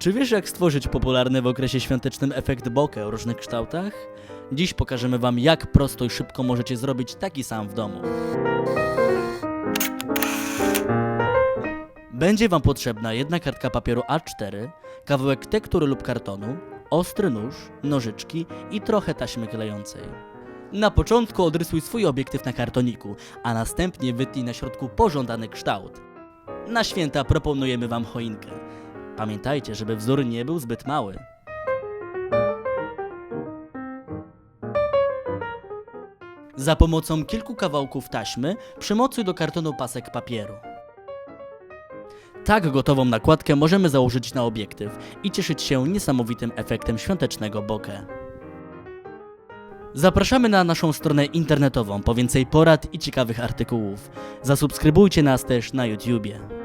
Czy wiesz, jak stworzyć popularny w okresie świątecznym efekt bokeh o różnych kształtach? Dziś pokażemy Wam, jak prosto i szybko możecie zrobić taki sam w domu. Będzie Wam potrzebna jedna kartka papieru A4, kawałek tektury lub kartonu, ostry nóż, nożyczki i trochę taśmy klejącej. Na początku odrysuj swój obiektyw na kartoniku, a następnie wytnij na środku pożądany kształt. Na święta proponujemy Wam choinkę. Pamiętajcie, żeby wzór nie był zbyt mały. Za pomocą kilku kawałków taśmy przymocuj do kartonu pasek papieru. Tak gotową nakładkę możemy założyć na obiektyw i cieszyć się niesamowitym efektem świątecznego bokeh. Zapraszamy na naszą stronę internetową po więcej porad i ciekawych artykułów. Zasubskrybujcie nas też na YouTubie.